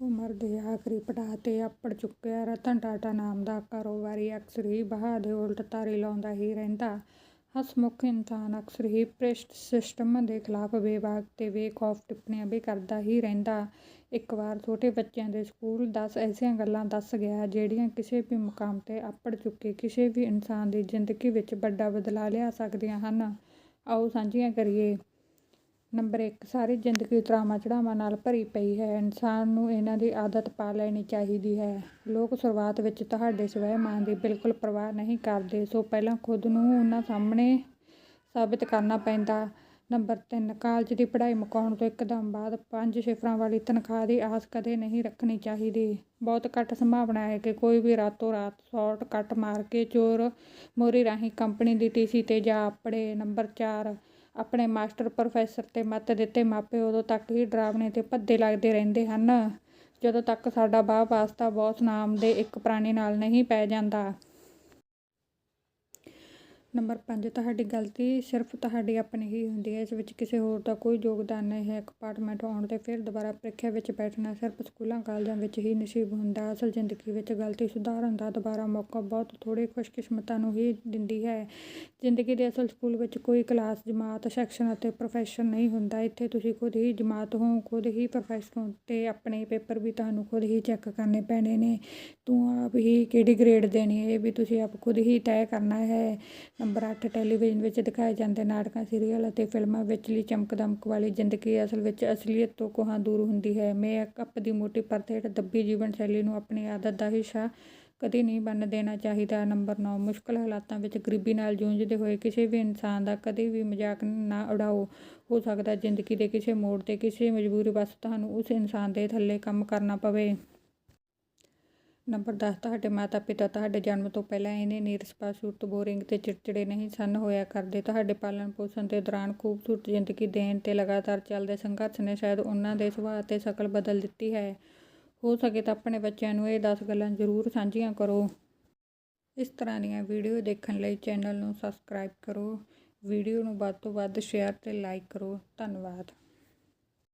ਉਮਰ ਦੇ ਆਖਰੀ ਪੜਾਅ 'ਤੇ ਅੱਪੜ ਚੁੱਕਿਆ ਰਤਨ ਟਾਟਾ ਨਾਮ ਦਾ ਕਾਰੋਬਾਰੀ ਅਕਸਰ ਹੀ ਬਹਾ ਦੇ ਉਲਟ ਤਾਰੀ ਲਾਉਂਦਾ ਹੀ ਰਹਿੰਦਾ। ਹਸਮੁਖ ਇਨਸਾਨ ਅਕਸਰ ਹੀ ਭ੍ਰਿਸ਼ਟ ਸਿਸਟਮ ਦੇ ਖਿਲਾਫ ਬੇਬਾਕ ਤੇ ਬੇਖੌਫ ਟਿੱਪਣੀਆਂ ਵੀ ਕਰਦਾ ਹੀ ਰਹਿੰਦਾ। ਇੱਕ ਵਾਰ ਛੋਟੇ ਬੱਚਿਆਂ ਦੇ ਸਕੂਲ ਦਸ ਐਸੀਆਂ ਗੱਲਾਂ ਦੱਸ ਗਿਆ, ਜਿਹੜੀਆਂ ਕਿਸੇ ਵੀ ਮੁਕਾਮ 'ਤੇ ਅੱਪੜ ਚੁੱਕੇ ਕਿਸੇ ਵੀ ਇਨਸਾਨ ਦੀ ਜ਼ਿੰਦਗੀ ਵਿੱਚ ਵੱਡਾ ਬਦਲਾਅ ਲਿਆ ਸਕਦੀਆਂ ਹਨ। ਆਓ ਸਾਂਝੀਆਂ ਕਰੀਏ। ਨੰਬਰ ਇੱਕ, ਸਾਰੀ ਜ਼ਿੰਦਗੀ ਉਤਰਾਵਾਂ ਚੜ੍ਹਾਵਾਂ ਨਾਲ ਭਰੀ ਪਈ ਹੈ। ਇਨਸਾਨ ਨੂੰ ਇਹਨਾਂ ਦੀ ਆਦਤ ਪਾ ਲੈਣੀ ਚਾਹੀਦੀ ਹੈ। ਲੋਕ ਸ਼ੁਰੂਆਤ ਵਿੱਚ ਤੁਹਾਡੇ ਸਵੈ-ਮਾਣ ਦੀ ਬਿਲਕੁਲ ਪਰਵਾਹ ਨਹੀਂ ਕਰਦੇ ਸੋ ਪਹਿਲਾਂ ਖੁਦ ਨੂੰ ਉਹਨਾਂ ਸਾਹਮਣੇ ਸਾਬਿਤ ਕਰਨਾ ਪੈਂਦਾ। ਨੰਬਰ ਤਿੰਨ, ਕਾਲਜ ਦੀ ਪੜ੍ਹਾਈ ਮੁਕਾਉਣ ਤੋਂ ਇੱਕਦਮ ਬਾਅਦ ਪੰਜ ਸਿਫ਼ਰਾਂ ਵਾਲੀ ਤਨਖ਼ਾਹ ਦੀ ਆਸ ਕਦੇ ਨਹੀਂ ਰੱਖਣੀ ਚਾਹੀਦੀ। ਬਹੁਤ ਘੱਟ ਸੰਭਾਵਨਾ ਹੈ ਕਿ ਕੋਈ ਵੀ ਰਾਤੋਂ ਰਾਤ ਸ਼ਾਰਟ ਕੱਟ ਮਾਰ ਕੇ ਚੋਰ ਮੋਰੀ ਰਾਹੀਂ ਕੰਪਨੀ ਦੀ ਟੀਸੀ 'ਤੇ ਜਾ ਅੱਪੜੇ। ਨੰਬਰ ਚਾਰ ਆਪਣੇ ਮਾਸਟਰ ਪ੍ਰੋਫੈਸਰ ਤੇ ਮੱਤ ਦਿੱਤੇ ਮਾਪੇ ਉਦੋਂ ਤੱਕ ਹੀ ਡਰਾਵਣੇ ਤੇ ਭੱਦੇ ਲੱਗਦੇ ਰਹਿੰਦੇ ਹਨ ਜਦੋਂ ਤੱਕ ਸਾਡਾ ਬਾਹ ਵਾਸਤਾ ਬੌਸ ਨਾਮ ਦੇ ਇੱਕ ਪ੍ਰਾਣੀ ਨਾਲ ਨਹੀਂ ਪੈ ਜਾਂਦਾ। ਨੰਬਰ ਪੰਜ, ਤੁਹਾਡੀ ਗ਼ਲਤੀ ਸਿਰਫ਼ ਤੁਹਾਡੀ ਆਪਣੀ ਹੀ ਹੁੰਦੀ ਹੈ। ਇਸ ਵਿੱਚ ਕਿਸੇ ਹੋਰ ਦਾ ਕੋਈ ਯੋਗਦਾਨ ਨਹੀਂ ਹੈ। ਕੰਪਾਰਟਮੈਂਟ ਆਉਣ ਤੇ ਫਿਰ ਦੁਬਾਰਾ ਪ੍ਰੀਖਿਆ ਵਿੱਚ ਬੈਠਣਾ ਸਿਰਫ਼ ਸਕੂਲਾਂ, ਕਾਲਜਾਂ ਵਿੱਚ ਹੀ ਨਸੀਬ ਹੁੰਦਾ। ਅਸਲ ਜ਼ਿੰਦਗੀ ਵਿੱਚ ਗ਼ਲਤੀ ਸੁਧਾਰਨ ਦਾ ਦੁਬਾਰਾ ਮੌਕਾ ਬਹੁਤ ਥੋੜ੍ਹੇ ਖੁਸ਼ਕਿਸਮਤਾਂ ਨੂੰ ਹੀ ਦਿੰਦੀ ਹੈ। ਜ਼ਿੰਦਗੀ ਦੇ ਅਸਲ ਸਕੂਲ ਵਿੱਚ ਕੋਈ ਕਲਾਸ, ਜਮਾਤ, ਸੈਕਸ਼ਨ ਅਤੇ ਪ੍ਰੋਫੈਸ਼ਨ ਨਹੀਂ ਹੁੰਦਾ। ਇੱਥੇ ਤੁਸੀਂ ਖੁਦ ਹੀ ਜਮਾਤ ਹੋ, ਖੁਦ ਹੀ ਪ੍ਰੋਫੈਸ਼ਨ ਹੋ ਤੇ ਆਪਣੇ ਪੇਪਰ ਵੀ ਤੁਹਾਨੂੰ ਖੁਦ ਹੀ ਚੈੱਕ ਕਰਨੇ ਪੈਣੇ ਨੇ। ਤੂੰ ਆਪ ਹੀ ਕਿਹੜੀ ਗ੍ਰੇਡ ਦੇਣੀ ਇਹ ਵੀ ਤੁਸੀਂ ਆਪ ਖੁਦ ਹੀ ਤੈਅ ਕਰਨਾ ਹੈ। ਨੰਬਰ ਅੱਠ ਟੈਲੀਵਿਜ਼ਨ ਵਿੱਚ ਦਿਖਾਏ ਜਾਂਦੇ ਨਾਟਕਾਂ, ਸੀਰੀਅਲ ਅਤੇ ਫਿਲਮਾਂ ਵਿਚਲੀ ਚਮਕ ਦਮਕ ਵਾਲੀ ਜ਼ਿੰਦਗੀ ਅਸਲ ਵਿੱਚ ਅਸਲੀਅਤ ਤੋਂ ਕੋਹਾਂ ਦੂਰ ਹੁੰਦੀ ਹੈ। ਮੇਕ-ਅੱਪ ਦੀ ਮੋਟੀ ਪਰਤ ਹੇਠ ਦੱਬੀ ਜੀਵਨ ਸ਼ੈਲੀ ਨੂੰ ਆਪਣੀ ਆਦਤ ਦਾ ਹਿੱਸਾ ਕਦੇ ਨਹੀਂ ਬਣਨ ਦੇਣਾ ਚਾਹੀਦਾ। ਨੰਬਰ ਨੌਂ, ਮੁਸ਼ਕਲ ਹਾਲਾਤਾਂ ਵਿੱਚ ਗਰੀਬੀ ਨਾਲ ਜੂਝਦੇ ਹੋਏ ਕਿਸੇ ਵੀ ਇਨਸਾਨ ਦਾ ਕਦੇ ਵੀ ਮਜ਼ਾਕ ਨਾ ਉਡਾਓ। ਹੋ ਸਕਦਾ ਜ਼ਿੰਦਗੀ ਦੇ ਕਿਸੇ ਮੋੜ 'ਤੇ ਕਿਸੇ ਮਜਬੂਰੀ ਵਸ ਤੁਹਾਨੂੰ ਉਸ ਇਨਸਾਨ ਦੇ ਥੱਲੇ ਕੰਮ ਕਰਨਾ ਪਵੇ। ਨੰਬਰ ਦਸ ਤੁਹਾਡੇ ਮਾਤਾ-ਪਿਤਾ ਤੁਹਾਡੇ ਜਨਮ ਤੋਂ ਪਹਿਲਾਂ ਇੰਨੇ ਨੀਰਸਪਾ ਸ਼ੁਰਤ ਬੋਰਿੰਗ ਤੇ ਚਿੜਚਿੜੇ ਨਹੀਂ ਸਨ ਹੋਇਆ ਕਰਦੇ। ਤੁਹਾਡੇ ਪਾਲਣ ਪੋਸ਼ਣ ਦੇ ਦੌਰਾਨ ਖੂਬਸੂਰਤ ਜ਼ਿੰਦਗੀ ਦੇਣ ਤੇ ਲਗਾਤਾਰ ਚੱਲਦੇ ਸੰਘਰਸ਼ ਨੇ ਸ਼ਾਇਦ ਉਹਨਾਂ ਦੇ ਸੁਭਾਅ ਤੇ ਸ਼ਕਲ ਬਦਲ ਦਿੱਤੀ ਹੈ। ਹੋ ਸਕੇ ਤਾਂ ਆਪਣੇ ਬੱਚਿਆਂ ਨੂੰ ਇਹ ਦਸ ਗੱਲਾਂ ਜ਼ਰੂਰ ਸਾਂਝੀਆਂ ਕਰੋ। ਇਸ ਤਰ੍ਹਾਂ ਦੀਆਂ ਵੀਡੀਓ ਦੇਖਣ ਲਈ ਚੈਨਲ ਨੂੰ ਸਬਸਕ੍ਰਾਈਬ ਕਰੋ। ਵੀਡੀਓ ਨੂੰ ਵੱਧ ਤੋਂ ਵੱਧ ਸ਼ੇਅਰ ਤੇ ਲਾਈਕ ਕਰੋ। ਧੰਨਵਾਦ।